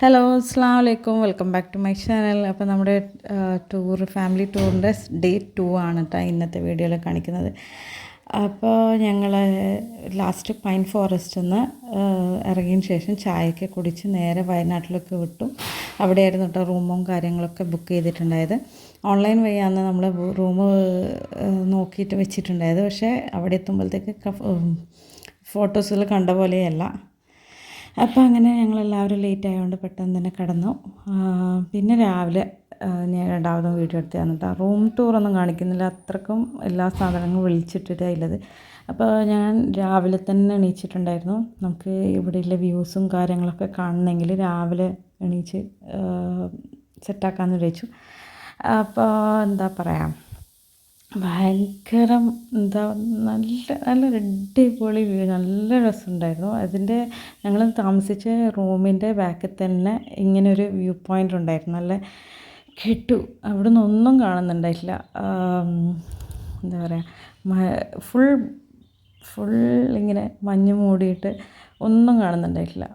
Hello അസ്സാം വലൈക്കും welcome back to my channel അപ്പോൾ നമ്മുടെ ടൂർ ഫാമിലി ടൂറിന്റെ ഡേ ടു ആണ് കേട്ടോ ഇന്നത്തെ വീഡിയോയിൽ കാണിക്കുന്നത്. അപ്പോൾ ഞങ്ങൾ ലാസ്റ്റ് പൈൻ ഫോറസ്റ്റിൽ നിന്ന് ഇറങ്ങിയതിന് ശേഷം ചായയൊക്കെ കുടിച്ച് നേരെ വയനാട്ടിലേക്ക് വിട്ടു. അവിടെയായിരുന്നു കേട്ടോ റൂമും കാര്യങ്ങളൊക്കെ ബുക്ക് ചെയ്തിട്ടുണ്ടായത്. ഓൺലൈൻ വഴിയാണ് നമ്മൾ റൂം നോക്കിയിട്ട് വെച്ചിട്ടുണ്ടായത്. പക്ഷേ അവിടെ എത്തുമ്പോഴത്തേക്ക് ഫോട്ടോസിൽ കണ്ട പോലെയല്ല. അപ്പോൾ അങ്ങനെ ഞങ്ങളെല്ലാവരും ലേറ്റ് ആയതുകൊണ്ട് പെട്ടെന്ന് തന്നെ കിടന്നു. പിന്നെ രാവിലെ ഞാൻ രണ്ടാമതും വീഡിയോ എടുത്ത് തന്നിട്ട് റൂം ടൂർ ഒന്നും കാണിക്കുന്നില്ല. അത്രക്കും എല്ലാ സാധനങ്ങളും വിളിച്ചിട്ടിട്ടുള്ളത് അപ്പോൾ ഞാൻ രാവിലെ തന്നെ എണീച്ചിട്ടുണ്ടായിരുന്നു. നമുക്ക് ഇവിടെയുള്ള വ്യൂസും കാര്യങ്ങളൊക്കെ കാണണമെങ്കിൽ രാവിലെ എണീച്ച് സെറ്റാക്കാമെന്ന് വിചാരിച്ചു. അപ്പോൾ എന്താ പറയുക ഭയങ്കരം എന്താ നല്ല നല്ല അടിപൊളി വ്യൂ നല്ല രസമുണ്ടായിരുന്നു. അതിന്റെ ഞങ്ങൾ താമസിച്ച റൂമിന്റെ ബാക്കിൽ തന്നെ ഇങ്ങനെ ഒരു വ്യൂ പോയിന്റ് ഉണ്ടായിരുന്നു. നല്ല കെട്ടു. അവിടെ നിന്നൊന്നും കാണുന്നുണ്ടായിട്ടില്ല. എന്താ പറയുക ഫുൾ ഫുൾ ഇങ്ങനെ മഞ്ഞ് മൂടിയിട്ട് ഒന്നും കാണുന്നുണ്ടായിട്ടില്ല.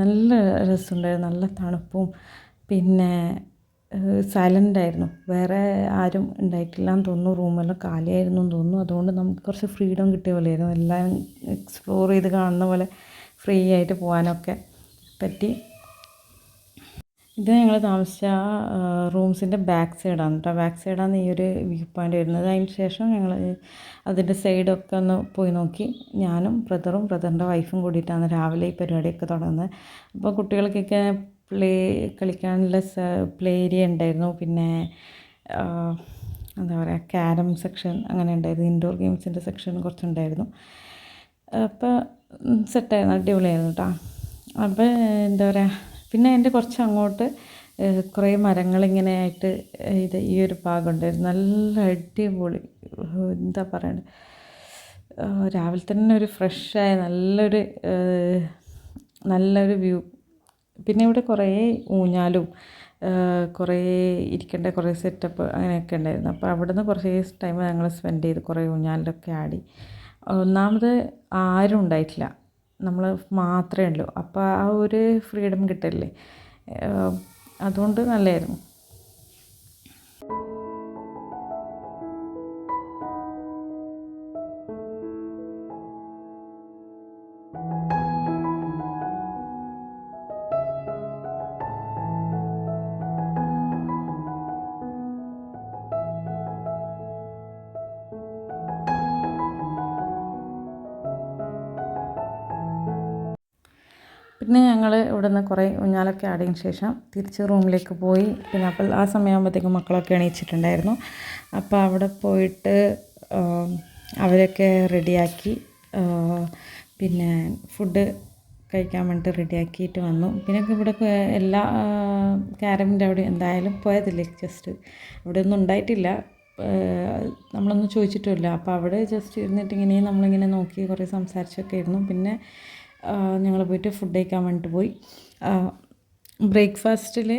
നല്ല രസമുണ്ടായിരുന്നു. നല്ല തണുപ്പും. പിന്നെ സൈലന്റ് ആയിരുന്നു. വേറെ ആരും ഉണ്ടായിട്ടില്ല എന്ന് തോന്നുന്നു റൂമെല്ലാം കാലിയായിരുന്നു എന്ന് തോന്നുന്നു. അതുകൊണ്ട് നമുക്ക് കുറച്ച് ഫ്രീഡം കിട്ടിയ പോലെയായിരുന്നു. എല്ലാം എക്സ്പ്ലോർ ചെയ്ത് കാണുന്ന പോലെ ഫ്രീ ആയിട്ട് പോകാനൊക്കെ പറ്റി. ഇത് ഞങ്ങൾ താമസിച്ച റൂംസിന്റെ ബാക്ക് സൈഡാണ് കേട്ടോ ബാക്ക് സൈഡാണ് ഈ ഒരു വ്യൂ പോയിന്റ് വരുന്നത്. അതിന് ശേഷം ഞങ്ങൾ അതിന്റെ സൈഡൊക്കെ ഒന്ന് പോയി നോക്കി. ഞാനും ബ്രദറും ബ്രദറിന്റെ വൈഫും കൂടിയിട്ടാണ് രാവിലെ ഈ പരിപാടിയൊക്കെ തുടങ്ങുന്നത്. അപ്പോൾ കുട്ടികൾക്കൊക്കെ പ്ലേ കളിക്കാനുള്ള പ്ലേ ഏരിയ ഉണ്ടായിരുന്നു. പിന്നെ എന്താ പറയുക ക്യാരം സെക്ഷൻ അങ്ങനെ ഉണ്ടായിരുന്നു. ഇൻഡോർ ഗെയിംസിന്റെ സെക്ഷൻ കുറച്ചുണ്ടായിരുന്നു. അപ്പോൾ സെറ്റായിരുന്നു അടിപൊളിയായിരുന്നു കേട്ടോ അപ്പോൾ എന്താ പറയുക പിന്നെ അതിന്റെ കുറച്ച് അങ്ങോട്ട് കുറേ മരങ്ങളിങ്ങനെ ആയിട്ട് ഇത് ഈ ഒരു ഭാഗം ഉണ്ടായിരുന്നു. നല്ല അടിപൊളി എന്താ പറയണ്ടത് രാവിലെ തന്നെ ഒരു ഫ്രഷായ നല്ലൊരു നല്ലൊരു വ്യൂ പിന്നെ ഇവിടെ കുറേ ഊഞ്ഞാലും കുറേ ഇരിക്കേണ്ട കുറേ സെറ്റപ്പ് അങ്ങനെയൊക്കെ ഉണ്ടായിരുന്നു. അപ്പോൾ അവിടെ നിന്ന് കുറേ ടൈം ഞങ്ങൾ സ്പെൻഡ് ചെയ്ത് കുറേ ഊഞ്ഞാലിലൊക്കെ ആടി. ഒന്നാമത് ആരും ഉണ്ടായിട്ടില്ല. നമ്മൾ മാത്രമേ ഉള്ളൂ. അപ്പോൾ ആ ഒരു ഫ്രീഡം കിട്ടില്ലേ അതുകൊണ്ട് നല്ലതായിരുന്നു. പിന്നെ ഞങ്ങൾ ഇവിടെ നിന്ന് കുറേ ഊഞ്ഞാലൊക്കെ ആടിയതിന് ശേഷം തിരിച്ച് റൂമിലേക്ക് പോയി. പിന്നെ അപ്പോൾ ആ സമയമാകുമ്പോഴത്തേക്കും മക്കളൊക്കെ എണീച്ചിട്ടുണ്ടായിരുന്നു. അപ്പോൾ അവിടെ പോയിട്ട് അവരൊക്കെ റെഡിയാക്കി പിന്നെ ഫുഡ് കഴിക്കാൻ വേണ്ടി റെഡിയാക്കിയിട്ട് വന്നു. പിന്നെ ഇവിടെ എല്ലാ ക്യാരമിന്റെ അവിടെ എന്തായാലും പോയതില്ലേ ജസ്റ്റ് അവിടെ ഒന്നും ഉണ്ടായിട്ടില്ല. നമ്മളൊന്നും ചോദിച്ചിട്ടുമില്ല. അപ്പോൾ അവിടെ ജസ്റ്റ് ഇരുന്നിട്ട് ഇങ്ങനെ നമ്മളിങ്ങനെ നോക്കി കുറേ സംസാരിച്ചൊക്കെ ഇരുന്നു പിന്നെ ഞങ്ങൾ പോയിട്ട് ഫുഡ് കഴിക്കാൻ വേണ്ടിയിട്ട് പോയി. ബ്രേക്ക്ഫാസ്റ്റിൽ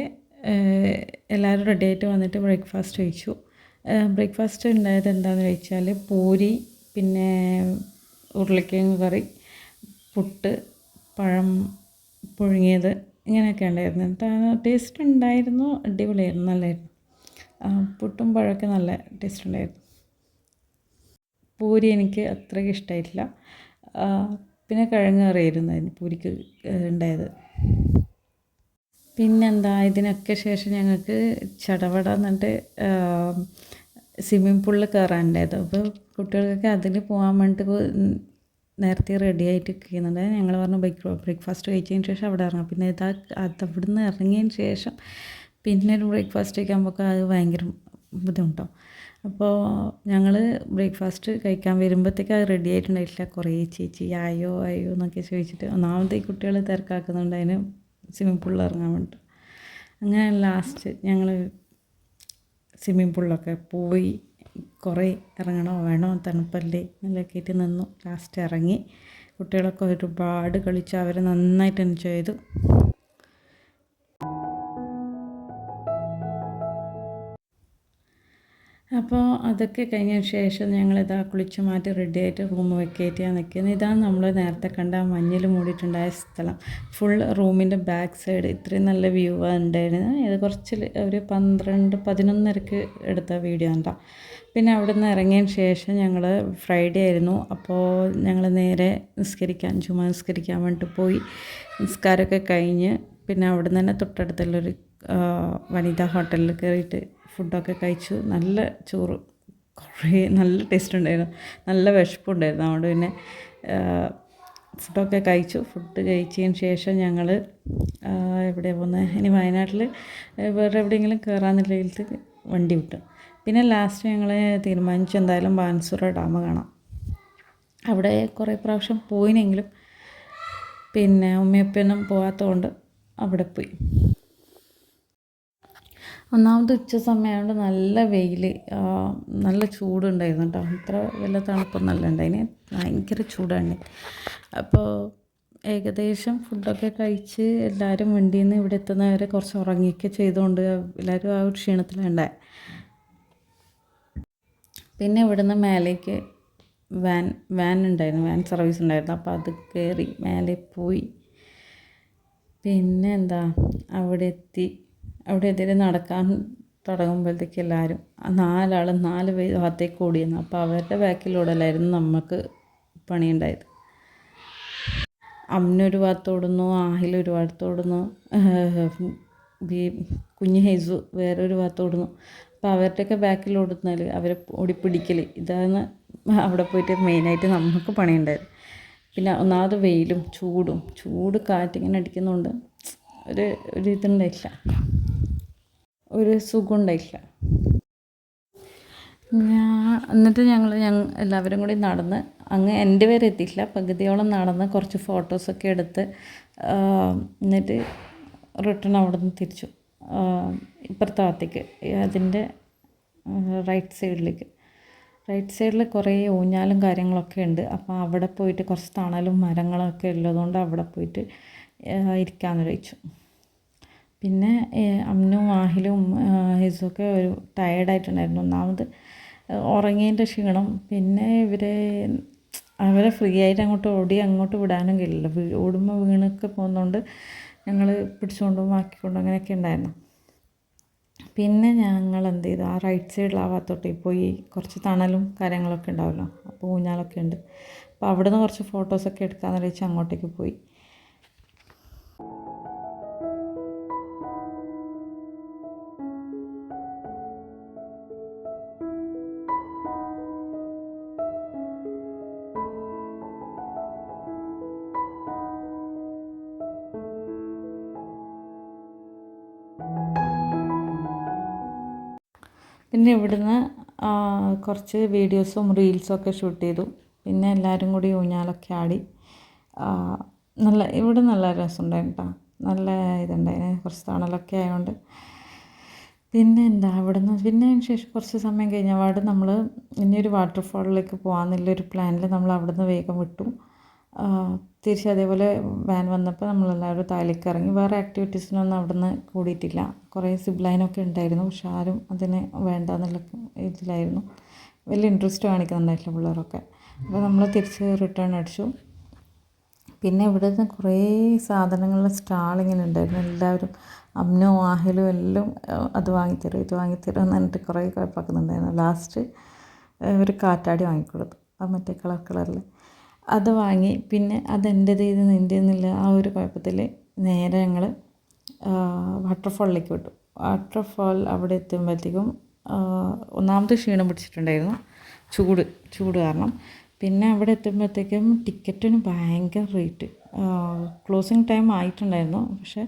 എല്ലാവരും റെഡി ആയിട്ട് വന്നിട്ട് ബ്രേക്ക്ഫാസ്റ്റ് കഴിച്ചു. ബ്രേക്ക്ഫാസ്റ്റ് ഉണ്ടായത് എന്താണെന്ന് ചോദിച്ചാൽ പൂരി പിന്നെ ഉരുളക്കിഴങ്ങ് കറി പുട്ട് പഴം പുഴുങ്ങിയത് ഇങ്ങനെയൊക്കെ ഉണ്ടായിരുന്നു. ടേസ്റ്റ് ഉണ്ടായിരുന്നു അടിപൊളിയായിരുന്നു നല്ലതായിരുന്നു പുട്ടും പഴമൊക്കെ നല്ല ടേസ്റ്റ് ഉണ്ടായിരുന്നു. പൂരി എനിക്ക് അത്രയ്ക്ക് ഇഷ്ടമായിട്ടില്ല പിന്നെ കിഴങ്ങ് കറിയായിരുന്നു അതിന് പൂരിക്ക് ഉണ്ടായത്. പിന്നെന്താ ഇതിനൊക്കെ ശേഷം ഞങ്ങൾക്ക് ചടവട എന്നിട്ട് സ്വിമ്മിംഗ് പൂളിൽ കയറാനുണ്ടായത് അപ്പോൾ കുട്ടികൾക്കൊക്കെ അതിൽ പോകാൻ വേണ്ടിയിട്ട് നേരത്തെ റെഡി ആയിട്ട് നിൽക്കുന്നുണ്ട്. ഞങ്ങൾ പറഞ്ഞു ബ്രേക്ക് ബ്രേക്ക്ഫാസ്റ്റ് കഴിച്ചതിന് ശേഷം അവിടെ ഇറങ്ങാം. പിന്നെ ഇതാ അത് അവിടുന്ന് ഇറങ്ങിയതിന് ശേഷം പിന്നെ ഒരു ബ്രേക്ക്ഫാസ്റ്റ് കഴിക്കാൻ അത് ഭയങ്കര ബുദ്ധിമുട്ടാവും അപ്പോൾ ഞങ്ങൾ ബ്രേക്ക്ഫാസ്റ്റ് കഴിക്കാൻ വരുമ്പോഴത്തേക്ക് അത് റെഡി ആയിട്ടുണ്ടായിട്ടില്ല. കുറേ ചേച്ചി ആയോ ആയോ എന്നൊക്കെ ചോദിച്ചിട്ട് ഒന്നാമത്തെ കുട്ടികൾ തിരക്കാക്കുന്നുണ്ട്. അതിന് സ്വിമ്മിംഗ് പൂളിൽ ഇറങ്ങാൻ വേണ്ടി അങ്ങനെ ലാസ്റ്റ് ഞങ്ങൾ സ്വിമ്മിംഗ് പൂളിലൊക്കെ പോയി. കുറേ ഇറങ്ങണോ വേണോ തണുപ്പല്ലേ എന്നൊക്കെ ആയിട്ട് നിന്നു. ലാസ്റ്റ് ഇറങ്ങി. കുട്ടികളൊക്കെ ഒരുപാട് കളിച്ചു. അവർ നന്നായിട്ട് എൻജോയ് ചെയ്തു. അപ്പോൾ അതൊക്കെ കഴിഞ്ഞ ശേഷം ഞങ്ങളിതാ കുളിച്ച് മാറ്റി റെഡി ആയിട്ട് റൂം വെക്കേറ്റ് ചെയ്യാൻ നിൽക്കുന്നത് ഇതാണ് നമ്മൾ നേരത്തെ കണ്ട ആ മഞ്ഞൾ മൂടിയിട്ടുണ്ടായ സ്ഥലം. ഫുൾ റൂമിന്റെ ബാക്ക് സൈഡ് ഇത്രയും നല്ല വ്യൂ ഉണ്ടായിരുന്നു ഇത് കുറച്ച് ഒരു പന്ത്രണ്ട് പതിനൊന്നരക്ക് എടുത്ത വീഡിയോ ഉണ്ടോ പിന്നെ അവിടെ നിന്ന് ഇറങ്ങിയതിന് ശേഷം ഞങ്ങൾ ഫ്രൈഡേ ആയിരുന്നു. അപ്പോൾ ഞങ്ങൾ നേരെ നിസ്കരിക്കാൻ ചുമ നിസ്കരിക്കാൻ വേണ്ടിയിട്ട് പോയി. നിസ്കാരമൊക്കെ കഴിഞ്ഞ് പിന്നെ അവിടെ നിന്ന് തന്നെ തൊട്ടടുത്തുള്ളൊരു വനിതാ ഹോട്ടലിൽ കയറിയിട്ട് ഫുഡൊക്കെ കഴിച്ചു നല്ല ചോറ് കുറേ നല്ല ടേസ്റ്റ് ഉണ്ടായിരുന്നു. നല്ല വിശപ്പുണ്ടായിരുന്നു. അതുകൊണ്ട് പിന്നെ ഫുഡൊക്കെ കഴിച്ചു. ഫുഡ് കഴിച്ചതിന് ശേഷം ഞങ്ങൾ എവിടെയാണ് പോകുന്നത് ഇനി വയനാട്ടിൽ വേറെ എവിടെയെങ്കിലും കയറാന്നില്ലെങ്കിൽ വണ്ടി വിട്ടു. പിന്നെ ലാസ്റ്റ് ഞങ്ങൾ തീരുമാനിച്ചു എന്തായാലും ബാൻസൂറ ഡാം കാണാം. അവിടെ കുറേ പ്രാവശ്യം പോയിനെങ്കിലും പിന്നെ ഉമ്മയപ്പനും പോകാത്തതുകൊണ്ട് അവിടെ പോയി. ഒന്നാമത് ഉച്ച സമയമായതുകൊണ്ട് നല്ല വെയിൽ നല്ല ചൂടുണ്ടായിരുന്നു കേട്ടോ അത്ര വലിയ തണുപ്പൊന്നല്ല ഉണ്ടായിന് ഭയങ്കര ചൂടാണ്. അപ്പോൾ ഏകദേശം ഫുഡൊക്കെ കഴിച്ച് എല്ലാവരും വണ്ടിയിൽ നിന്ന് ഇവിടെ എത്തുന്നവരെ കുറച്ച് ഉറങ്ങിയൊക്കെ ചെയ്തുകൊണ്ട് എല്ലാവരും ആ ഒരു ക്ഷീണത്തിലുണ്ടായി പിന്നെ ഇവിടുന്ന് മേലേക്ക് വാൻ വാൻ ഉണ്ടായിരുന്നു വാൻ സർവീസ് ഉണ്ടായിരുന്നു അപ്പോൾ അത് കയറി മേലെ പോയി. പിന്നെ എന്താ അവിടെ എത്തി. അവിടെ എതിരെ നടക്കാൻ തുടങ്ങുമ്പോഴത്തേക്ക് എല്ലാവരും നാലാൾ നാല് ഭാഗത്തേക്ക് ഓടിയിരുന്നു അപ്പോൾ അവരുടെ ബാക്കിലൂടെയല്ലായിരുന്നു നമുക്ക് പണിയുണ്ടായത്. അമ്മനൊരു ഭാഗത്തോടുന്നു ആഹിൽ ഒരു ഭാഗത്തോടുന്നു കുഞ്ഞ് ഹെയ്സു വേറൊരു ഭാഗത്തോടുന്നു അപ്പോൾ അവരുടെയൊക്കെ ബാക്കിൽ ഓടുന്നാൽ അവരെ ഓടിപ്പിടിക്കൽ ഇതാണ് അവിടെ പോയിട്ട് മെയിനായിട്ട് നമുക്ക് പണിയുണ്ടായത്. പിന്നെ ഒന്നാമത് വെയിലും ചൂടും. ചൂട് കാറ്റിങ്ങനെ അടിക്കുന്നതുകൊണ്ട് ഒരു ഒരു ഇതുണ്ടായില്ല ഒരു സുഖം ഉണ്ടായില്ല ഞാൻ എന്നിട്ട് ഞങ്ങൾ ഞങ്ങൾ എല്ലാവരും കൂടി നടന്ന് അങ്ങ് എന്റെ വരെ എത്തിയില്ല പകുതിയോളം നടന്ന് കുറച്ച് ഫോട്ടോസൊക്കെ എടുത്ത് എന്നിട്ട് റിട്ടേൺ അവിടെ നിന്ന് തിരിച്ചു ഇപ്പുറത്തെ ഭാഗത്തേക്ക് അതിന്റെ റൈറ്റ് സൈഡിലേക്ക് റൈറ്റ് സൈഡിൽ കുറേ ഊഞ്ഞാലും കാര്യങ്ങളൊക്കെ ഉണ്ട്. അപ്പോൾ അവിടെ പോയിട്ട് കുറച്ച് തണലും മരങ്ങളൊക്കെ ഉള്ളതുകൊണ്ട് അവിടെ പോയിട്ട് ഇരിക്കാമെന്ന് വെച്ചു പിന്നെ അമ്നും ആഹിലും ഹിസുമൊക്കെ ഒരു ടയേർഡായിട്ടുണ്ടായിരുന്നു ഒന്നാമത് ഉറങ്ങിയതിന്റെ ക്ഷീണം. പിന്നെ ഇവരെ അവരെ ഫ്രീ ആയിട്ട് അങ്ങോട്ട് ഓടി അങ്ങോട്ട് വിടാനും കഴിയില്ല. ഓടുമ്പോൾ വീണൊക്കെ പോകുന്നതുകൊണ്ട് ഞങ്ങൾ പിടിച്ചുകൊണ്ടും ആക്കിക്കൊണ്ടും അങ്ങനെയൊക്കെ ഉണ്ടായിരുന്നു. പിന്നെ ഞങ്ങൾ എന്ത് ചെയ്തു? ആ റൈറ്റ് സൈഡിൽ ആ ഭാഗത്തോട്ട് പോയി കുറച്ച് തണലും കാര്യങ്ങളൊക്കെ ഉണ്ടാവുമല്ലോ അപ്പോൾ ഊഞ്ഞാലൊക്കെ ഉണ്ട്. അപ്പോൾ അവിടെ നിന്ന് കുറച്ച് ഫോട്ടോസൊക്കെ എടുക്കാമെന്ന് വെച്ച് അങ്ങോട്ടേക്ക് പോയി. പിന്നെ ഇവിടുന്ന് കുറച്ച് വീഡിയോസും റീൽസും ഒക്കെ ഷൂട്ട് ചെയ്തു. പിന്നെ എല്ലാവരും കൂടി ഊഞ്ഞാലൊക്കെ ആടി. നല്ല ഇവിടെ നല്ല രസമുണ്ടായിരുന്നു കേട്ടോ. നല്ല ഇതുണ്ടായിരുന്നു കുറച്ച് തണലൊക്കെ ആയതുകൊണ്ട് പിന്നെ എന്താ നിന്ന് പിന്നെ അതിന് ശേഷം കുറച്ച് സമയം കഴിഞ്ഞപാട് നമ്മൾ ഇനിയൊരു വാട്ടർഫാളിലേക്ക് പോകാമെന്നുള്ളൊരു പ്ലാനിൽ നമ്മൾ അവിടുന്ന് വേഗം വിട്ടു. തിരിച്ച് അതേപോലെ വാൻ വന്നപ്പോൾ നമ്മളെല്ലാവരും താഴേക്ക് ഇറങ്ങി വേറെ ആക്ടിവിറ്റീസിനൊന്നും നിന്ന് കൂടിയിട്ടില്ല. കുറേ സിബ് ലൈനൊക്കെ ഉണ്ടായിരുന്നു. പക്ഷെ ആരും അതിന് വേണ്ടെന്നുള്ള ഇതിലായിരുന്നു. വലിയ ഇൻട്രസ്റ്റ് കാണിക്കുന്നുണ്ടായിട്ടില്ല പിള്ളേരൊക്കെ. അപ്പോൾ നമ്മൾ തിരിച്ച് റിട്ടേൺ അടിച്ചു. പിന്നെ ഇവിടെ നിന്ന് കുറേ സാധനങ്ങളുടെ സ്റ്റാൾ ഇങ്ങനെ ഉണ്ടായിരുന്നു. എല്ലാവരും അമ്നോ ആഹിലും എല്ലാം അത് വാങ്ങിത്തരും ഇത് വാങ്ങിത്തരും എന്ന് പറഞ്ഞിട്ട് കുറേ കുഴപ്പമാക്കുന്നുണ്ടായിരുന്നു ലാസ്റ്റ് ഒരു കാറ്റാടി വാങ്ങിക്കൊടുത്തു. ആ മറ്റേ കളർ കളറിൽ അത് വാങ്ങി പിന്നെ അതെന്റേത് ഇത് എന്നുള്ള ആ ഒരു കുഴപ്പത്തിൽ നേരെ ഞങ്ങൾ വാട്ടർഫാളിലേക്ക് വിട്ടു. വാട്ടർഫാൾ അവിടെ എത്തുമ്പോഴത്തേക്കും ഒന്നാമത് ക്ഷീണം പിടിച്ചിട്ടുണ്ടായിരുന്നു. ചൂട് ചൂട് കാരണം. പിന്നെ അവിടെ എത്തുമ്പോഴത്തേക്കും ടിക്കറ്റിന് ഭയങ്കര റേറ്റ്. ക്ലോസിങ് ടൈം ആയിട്ടുണ്ടായിരുന്നു. പക്ഷേ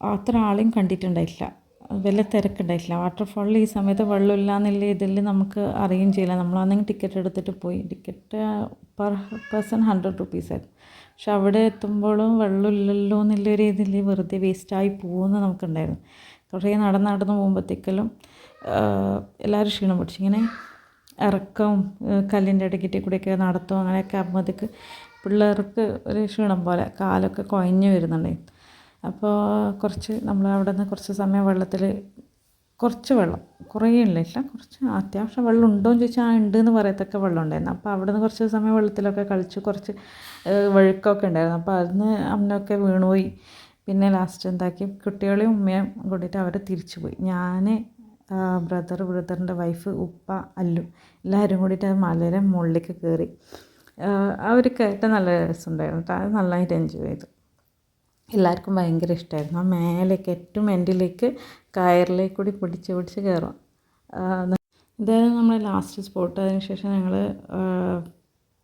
അത്ര ആളെയും കണ്ടിട്ടുണ്ടായില്ല. വലിയ തിരക്കുണ്ടായിട്ടില്ല. വാട്ടർഫാളിൽ ഈ സമയത്ത് വെള്ളമില്ല എന്നുള്ള ഇതിൽ നമുക്ക് അറിയുകയും ചെയ്യില്ല. നമ്മളാണെങ്കിൽ ടിക്കറ്റ് എടുത്തിട്ട് പോയി. ടിക്കറ്റ് പെർ പേഴ്സൺ ഹൺഡ്രഡ് റുപ്പീസായിരുന്നു പക്ഷെ അവിടെ എത്തുമ്പോഴും വെള്ളമില്ലല്ലോ എന്നുള്ളൊരു ഇതിൽ വെറുതെ വേസ്റ്റായി പോകുമെന്ന് നമുക്കുണ്ടായിരുന്നു. കുറേ നടന്ന് നടന്ന് പോകുമ്പോഴത്തേക്കെല്ലാം എല്ലാവരും ക്ഷീണം പിടിച്ചു. ഇങ്ങനെ ഇറക്കവും കല്ലിന്റെ ഇടയ്ക്കിട്ട് കൂടെയൊക്കെ നടത്തും അങ്ങനെയൊക്കെ ആകുമ്പോഴത്തേക്ക് പിള്ളേർക്ക് ഒരു ക്ഷീണം പോലെ. കാലൊക്കെ കുഴഞ്ഞു വരുന്നുണ്ടായിരുന്നു. അപ്പോൾ കുറച്ച് നമ്മൾ അവിടെ നിന്ന് കുറച്ച് സമയം വെള്ളത്തിൽ കുറച്ച് വെള്ളം കുറേ ഇല്ല കുറച്ച് അത്യാവശ്യം വെള്ളം ഉണ്ടോ എന്ന് ചോദിച്ചാൽ ആ ഉണ്ട് എന്ന് പറയത്തക്ക വെള്ളം ഉണ്ടായിരുന്നു അപ്പോൾ അവിടെ നിന്ന് കുറച്ച് സമയം വെള്ളത്തിലൊക്കെ കളിച്ച് കുറച്ച് വഴുക്കൊക്കെ ഉണ്ടായിരുന്നു. അപ്പോൾ അതിന് അമ്മയൊക്കെ വീണുപോയി. പിന്നെ ലാസ്റ്റ് എന്താക്കി കുട്ടികളെയും ഉമ്മയും കൂട്ടിയിട്ട് അവർ തിരിച്ചു പോയി ഞാൻ ബ്രദർ ബ്രദറിന്റെ വൈഫ് ഉപ്പ അല്ലു എല്ലാവരും കൂടിയിട്ട് ആ മലയുടെ മുകളിലേക്ക് കയറി അവർ കയറ്റം നല്ല രസമുണ്ടായിരുന്നു. കേട്ടോ അത് നന്നായിട്ട് എൻജോയ് ചെയ്തു. എല്ലാവർക്കും ഭയങ്കര ഇഷ്ടമായിരുന്നു ആ മേലേക്ക് ഏറ്റവും എൻഡിലേക്ക് കയറിലേക്ക് കൂടി പിടിച്ച് പിടിച്ച് കയറും ഇതായിരുന്നു നമ്മുടെ ലാസ്റ്റ് സ്പോട്ട് അതിനുശേഷം ഞങ്ങൾ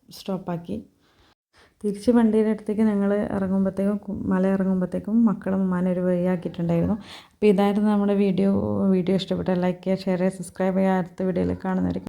സ്റ്റോപ്പാക്കി തിരിച്ച് വണ്ടിയുടെ അടുത്തേക്ക് ഞങ്ങൾ ഇറങ്ങുമ്പോഴത്തേക്കും മല ഇറങ്ങുമ്പോഴത്തേക്കും മക്കളും ഉമ്മാനെ ഒരു വഴിയാക്കിയിട്ടുണ്ടായിരുന്നു അപ്പോൾ ഇതായിരുന്നു നമ്മുടെ വീഡിയോ വീഡിയോ ഇഷ്ടപ്പെട്ട ലൈക്ക് ചെയ്യുക ഷെയർ ചെയ്യുക സബ്സ്ക്രൈബ് ചെയ്യുക. അടുത്ത വീഡിയോയിൽ കാണുന്നതായിരിക്കും.